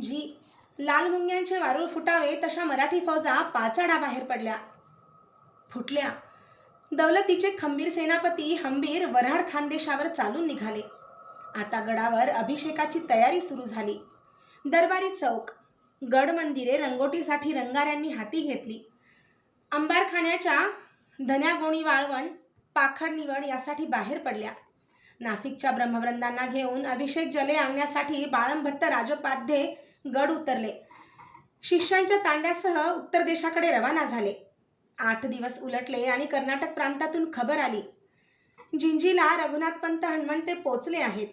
जी लाल मुंग्यांचे वारूळ फुटावे तशा मराठी फौजा पाचाडा बाहेर पडल्या. फुटल्या. दौलतीचे खंबीर सेनापती हंबीर वऱ्हाड खानदेशावर चालून निघाले. आता गडावर अभिषेकाची तयारी सुरू झाली. दरबारी चौक गड मंदिरे रंगोटीसाठी रंगाऱ्यांनी हाती घेतली. अंबारखान्याच्या धन्यागोणी वाळवण पाखड निवड यासाठी बाहेर पडल्या. नाशिकच्या ब्रह्मवृंदांना घेऊन अभिषेक जले आणण्यासाठी बाळंभट्ट राजोपाध्ये गड उतरले. शिष्यांच्या तांड्यासह उत्तर देशाकडे रवाना झाले. आठ दिवस उलटले आणि कर्नाटक प्रांतातून खबर आली. जिंजीला रघुनाथ पंत हणमंते पोचले आहेत.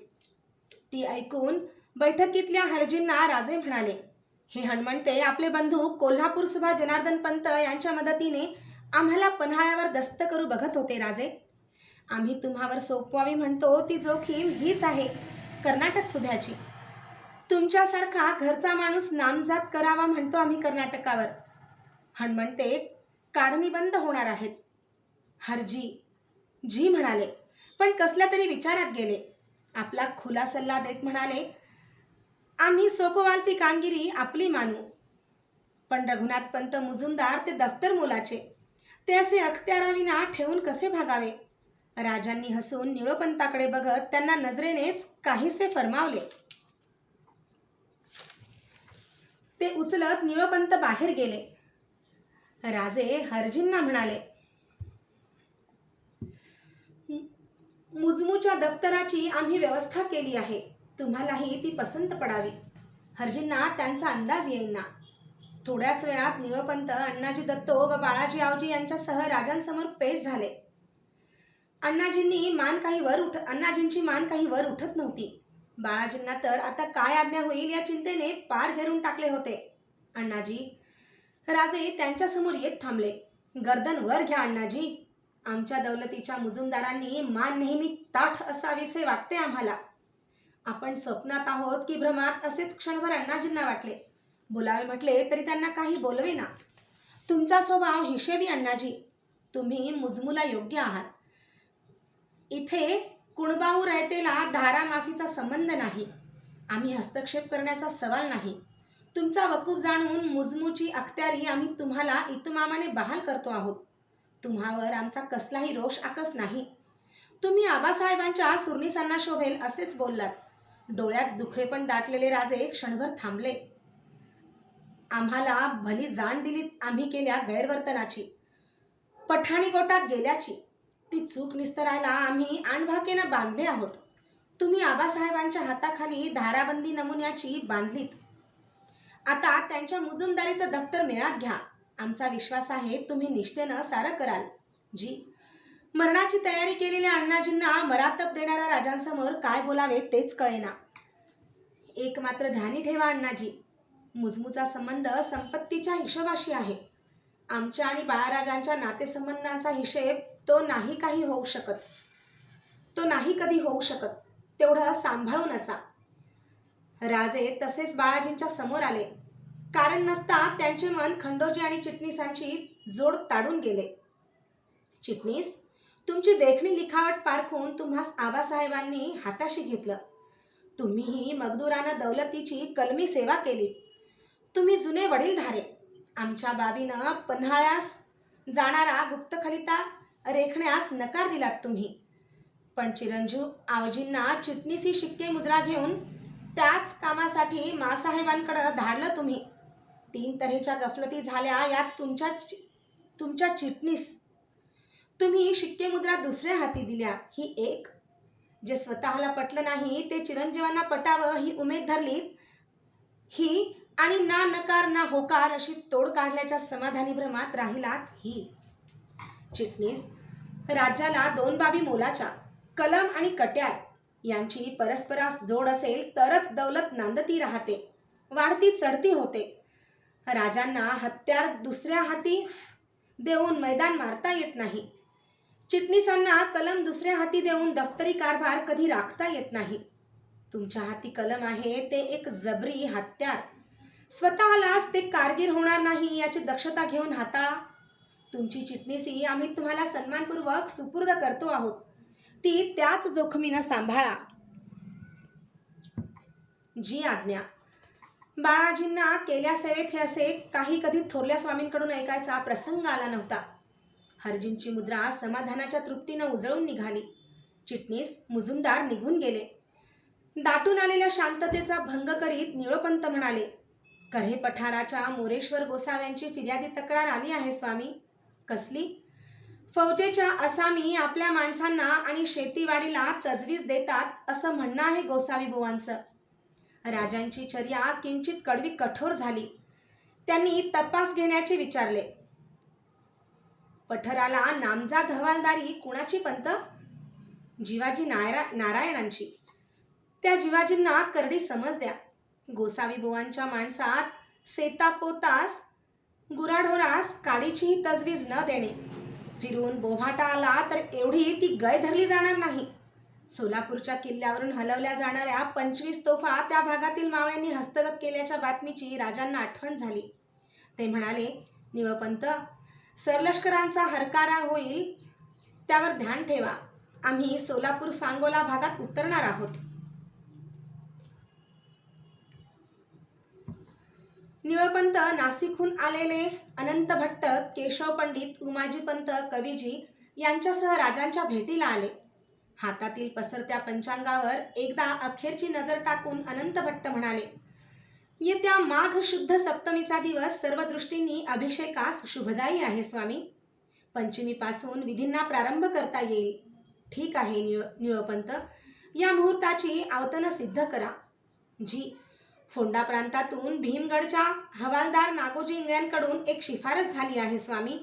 ती ऐकून बैठकीतल्या हरजींना राजे म्हणाले हे हणमंते आपले बंधू कोल्हापूर सुभा जनार्दन पंत यांच्या मदतीने आम्हाला पन्हाळ्यावर दस्त करू बघत होते राजे. आम्ही तुम्हावर सोपवावी म्हणतो ती जोखीम हीच आहे कर्नाटक सुभ्याची. तुमच्यासारखा घरचा माणूस नामजात करावा म्हणतो आम्ही कर्नाटकावर. हनुमंते काढणी बंद होणार आहेत. हरजी जी म्हणाले पण कसल्या तरी विचारात गेले. आपला खुला सल्ला देत म्हणाले आम्ही सोपवाल ती कामगिरी आपली मानू. पण रघुनाथ पंत मुजुमदार ते दफ्तर मोलाचे. ते असे अखत्याराविना ठेवून कसे भागावे? राजांनी हसून निळोपंताकडे बघत त्यांना नजरेनेच काहीसे फरमावले. ते उचलत निळोपंत बाहेर गेले. राजे हरजींना म्हणाले मुजमूच्या दफ्तराची आम्ही व्यवस्था केली आहे. तुम्हालाही ती पसंत पडावी. हरजींना त्यांचा अंदाज येईना. थोड्याच वेळात निळोपंत अण्णाजी दत्तो व बाळाजी आवजी यांच्यासह राजांसमोर पेश झाले. अण्णाजींनी मान काही वर उठ अण्णाजींची मान काही वर उठत नव्हती. बाळाजींना तर आता काय आज्ञा होईल या चिंतेने पार घेरून टाकले होते. अण्णाजी राजे त्यांच्यासमोर येत थांबले. गर्दन वर घ्या अण्णाजी. आमच्या दौलतीच्या मुजुमदारांनी मान नेहमी ताठ असावीसे वाटते आम्हाला. आपण स्वप्नात आहोत की भ्रमात असेच क्षणभर अण्णाजींना वाटले. बोलावे म्हटले तरी त्यांना काही बोलवे ना तुमचा स्वभाव हिशेबी अण्णाजी. तुम्ही मुजमुला योग्य आहात. इथे कुणबाऊ रायतेला धारा माफीचा संबंध नाही. आम्ही हस्तक्षेप करण्याचा सवाल नाही. तुमचा वकूफ जाणून मुजमूची अखत्यारी आम्ही तुम्हाला इतमामाने बहाल करतो आहोत. तुम्हावर आमचा कसलाही रोष आकस नाही. तुम्ही आबासाहेबांच्या सुरनिसांना शोभेल असेच बोललात. डोळ्यात दुखरेपण दाटलेले राजे क्षणभर थांबले. आम्हाला भली जाण दिली आम्ही केल्या गैरवर्तनाची. पठाणी गोटात गेल्याची. ती चूक निस्तरायला आम्ही आणभाकेनं बांधले आहोत. तुम्ही आबासाहेबांच्या हाताखाली धाराबंदी नमुन्याची बांधलीत. आता त्यांच्या मुजुमदारीचं दफ्तर मेळात घ्या. आमचा विश्वास आहे तुम्ही निष्ठेनं सारं कराल. जी. मरणाची तयारी केलेल्या अण्णाजींना मरातप देणाऱ्या राजांसमोर काय बोलावे तेच कळेना. एक मात्र ध्यानी ठेवा अण्णाजी. मुजमूचा संबंध संपत्तीच्या हिशोबाशी आहे. आमच्या आणि बाळाराजांच्या नातेसंबंधांचा हिशेब तो नाही काही होऊ शकत. तो नाही कधी होऊ शकत. तेवढं सांभाळून असा. राजे तसेच बाळाजींच्या समोर आले. कारण नसता त्यांचे मन खंडोजी आणि चिटणीसांची जोड ताडून गेले. चिटणीस तुमची देखणी लिखावट पारखून तुम्हास आबासाहेबांनी हाताशी घेतलं. तुम्हीही मगदुरानं दौलतीची कलमी सेवा केली तुम्ही जुने वडीलधारे. आमच्या बाबीनं पन्हाळ्यास जाणारा गुप्तखलिता रेखण्यास नकार दिलात तुम्ही. पण चिरंजीव आवजींना चिटणीसी शिक्के मुद्रा घेऊन त्याच कामासाठी मासाहेबांकडं धाडलं तुम्ही. तीन तऱ्हेच्या गफलती झाल्या यात तुमच्या चि- तुमच्या चिटणीस. तुम्ही शिक्के मुद्रा दुसऱ्या हाती दिल्या. ही एक जे स्वतःला पटलं नाही ते चिरंजीवांना पटावं ही उमेद धरली ही आणि ना नकार ना होकार अशी तोड काढल्याच्या समाधानी भ्रमात राहिलात ही. चिटणीस राज्याला दोन बाबी मोलाच्या कलम आणि कट्यार. यांची परस्परास जोड असेल तरच दौलत नांदती राहते वाढती चढती होते. राजांना हत्यार दुसऱ्या हाती देऊन मैदान मारता येत नाही. चिटणीसांना कलम दुसऱ्या हाती देऊन दफ्तरी कारभार कधी राखता येत नाही. तुमच्या हाती कलम आहे ते एक जबरी हत्यार. स्वतःलाच ते कारगीर होणार नाही याची दक्षता घेऊन हाताळा. तुमची चिटणीसी आम्ही तुम्हाला सन्मानपूर्वक सुपूर्द करतो आहोत. ती त्याच जोखमीनं सांभाळा. जी आज्ञा. बाळाजींना केल्या सेवेत हे असे काही कधी थोरल्या स्वामींकडून ऐकायचा प्रसंग आला नव्हता. हरजींची मुद्रा समाधानाच्या तृप्तीनं उजळून निघाली. चिटणीस मुजुमदार निघून गेले. दाटून आलेल्या शांततेचा भंग करीत निळोपंत म्हणाले कऱ्हे पठाराच्या मोरेश्वर गोसाव्यांची फिर्यादी तक्रार आली आहे स्वामी. कसली? फौजेच्या असामी आपल्या माणसांना आणि शेतीवाडीला तजवीज देतात असं म्हणणं आहे गोसावी बुवांचं. राजांची चर्या किंचित कडवी कठोर झाली. त्यांनी तपास घेण्याचे विचारले. पठराला नामजाद हवालदारी कुणाची पंत? जिवाजी नारा नारायणांची. त्या जिवाजींना करडी समज द्या. गोसावी बुवांच्या माणसात सेतापोतास गुराढोरास काडीचीही तजवीज न देणे. फिरून बोभाटा आला तर एवढी ती गय धरली जाणार नाही. सोलापूरच्या किल्ल्यावरून हलवल्या जाणाऱ्या पंचवीस तोफा त्या भागातील मावळ्यांनी हस्तगत केल्याच्या बातमीची राजांना आठवण झाली. ते म्हणाले निळपंत सरलष्करांचा हरकारा होईल त्यावर ध्यान ठेवा. आम्ही सोलापूर सांगोला भागात उतरणार आहोत. निळपंत नाशिकहून आलेले अनंत भट्ट केशव पंडित उमाजी पंत कवीजी यांच्यासह राजांच्या भेटीला आले. हातातील पसरत्या पंचांगावर एकदा अखेरची नजर टाकून अनंत भट्ट म्हणाले येत्या माघ शुद्ध सप्तमीचा दिवस सर्व दृष्टींनी अभिषेकास शुभदायी आहे स्वामी. पंचमीपासून विधींना प्रारंभ करता येईल. ठीक आहे निळ निळपंत. या मुहूर्ताची आवतनं सिद्ध करा. जी फोंडा प्रांतातून भीमगडच्या हवालदार नागोजी इंग्यांकडून एक शिफारस झाली आहे स्वामी.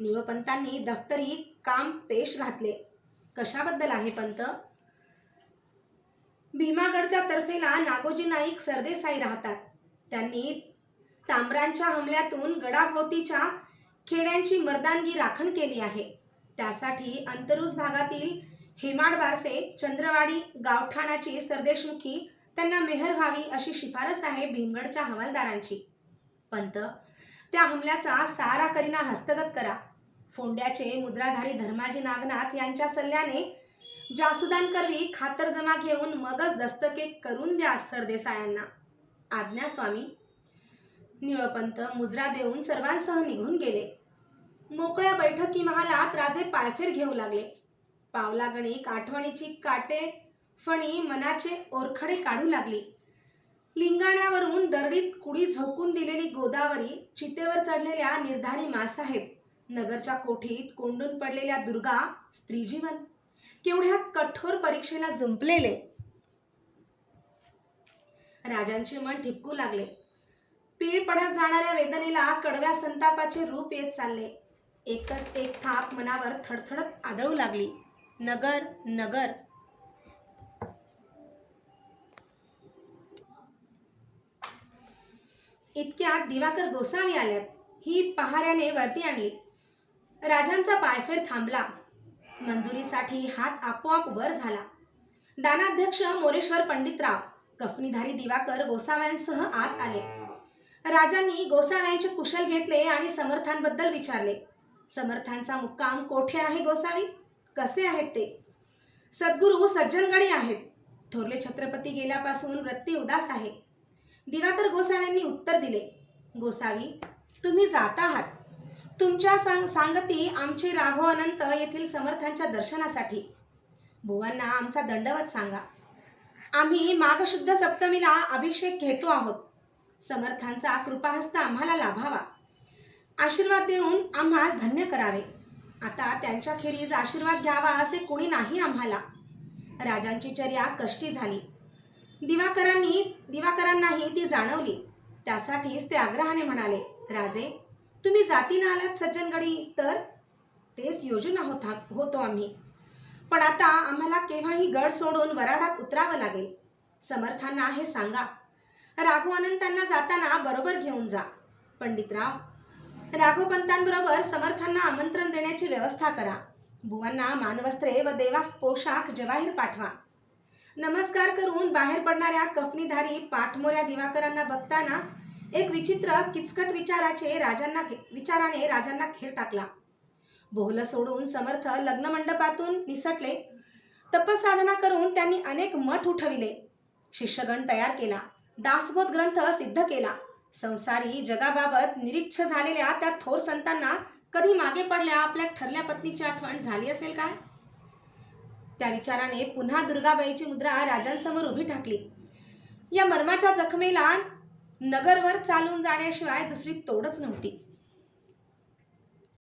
निळोपंतांनी दफ्तरी काम पेश घातले. कशाबद्दल आहे पंत? भीमागडच्या तर्फेला नागोजी नाईक सरदेसाई राहतात. त्यांनी तांबरांच्या हमल्यातून गडाभोवतीच्या खेड्यांची मर्दानगी राखण केली आहे. त्यासाठी अंतरुज भागातील हेमाडवारसे चंद्रवाडी गावठाणाची सरदेशमुखी त्यांना मेहर व्हावी अशी शिफारस आहे भीमगडच्या हवालदारांची. पंत त्या हमल्याचा सारा करीना हस्तगत करा. फोंड्याचे मुद्राधारी धर्माजी नागनाथ यांच्या सल्ल्याने जासुदानकरवी खातरजमा घेऊन मगच दस्तके करून द्या सरदेसायांना. आज्ञा स्वामी. निळपंत मुजरा देऊन सर्वांसह निघून गेले. मोकळ्या बैठकी महालात राजे पायफेर घेऊ लागले. पावलागणिक आठवणीची काटे फणी मनाचे ओरखडे काढू लागली. लिंगाण्यावरून दरडीत कुडी झोकून दिलेली गोदावरी चितेवर चढलेल्या निर्धारी मासाहेब. नगरच्या कोठीत कोंडून पडलेल्या दुर्गा स्त्रीजीवन. केवढ्या कठोर परीक्षेला जुंपलेले राजांचे मन ठिपकू लागले. पीळ पडत जाणाऱ्या वेदनेला कडव्या संतापाचे रूप येत चालले. एकच एक थाप मनावर थडथडत आदळू लागली. नगर नगर. इतक्यात दिवाकर गोसावी आल्यात. ही पहाऱ्याने वरती आणली. राजांचा पायफेर थांबला. मंजुरीसाठी हात आपोआप वर झाला. दानाध्यक्ष मोरेश्वर पंडितराव कफनीधारी दिवाकर गोसाव्यांसह आत आले. राजांनी गोसाव्यांचे कुशल घेतले आणि समर्थांबद्दल विचारले. समर्थांचा मुक्काम कोठे आहे गोसावी? कसे आहेत ते? सद्गुरू सज्जनगडी आहेत. थोरले छत्रपती गेल्यापासून वृत्ती उदास आहे. दिवाकर गोसाव्यांनी उत्तर दिले. गोसावी तुम्ही जात आहात. तुमच्या सांग सांगती आमचे राघव अनंत येथील समर्थांच्या दर्शनासाठी. भुवांना आमचा दंडवत सांगा. आम्ही माघशुद्ध सप्तमीला अभिषेक घेतो आहोत. समर्थांचा कृपाहस्त आम्हाला लाभावा. आशीर्वाद देऊन आम्हा धन्य करावे. आता त्यांच्या खेरीज आशीर्वाद घ्यावा असे कोणी नाही आम्हाला. राजांची चर्या कष्टी झाली. दिवाकरांनी दिवाकरांनाही ती जाणवली. त्यासाठीच ते आग्रहाने म्हणाले राजे तुम्ही जातीनं आलात सज्जनगडी तर? तेच योजना होता होतो आम्ही. पण आता आम्हाला केव्हाही गड सोडून वराडात उतरावं लागेल. समर्थांना हे सांगा. राघवानंतांना जाताना बरोबर घेऊन जा. पंडितराव राघोपंतांबरोबर समर्थांना आमंत्रण देण्याची व्यवस्था करा. बुवांना मानवस्त्रे व देवास पोशाख जवाहीर पाठवा. नमस्कार करून बाहेर पडणाऱ्या कफनीधारी पाठमोऱ्या दिवाकरांना बघताना एक विचित्र किचकट विचाराचे राजांना विचाराने राजांना खेर टाकला. बोहलं सोडून समर्थ लग्नमंडपातून निसटले. तपसाधना करून त्यांनी अनेक मठ उठविले. शिष्यगण तयार केला. दासबोध ग्रंथ सिद्ध केला. संसारी जगाबाबत निरीच्छ झालेल्या त्या थोर संतांना कधी मागे पडल्या आपल्या ठरल्या पत्नीची आठवण झाली असेल काय? त्या विचाराने पुन्हा दुर्गाबाईची मुद्रा राजांसमोर उभी ठाकली. या मर्माच्या जखमेला नगरवर चालून जाण्याशिवाय दुसरी तोडच नव्हती.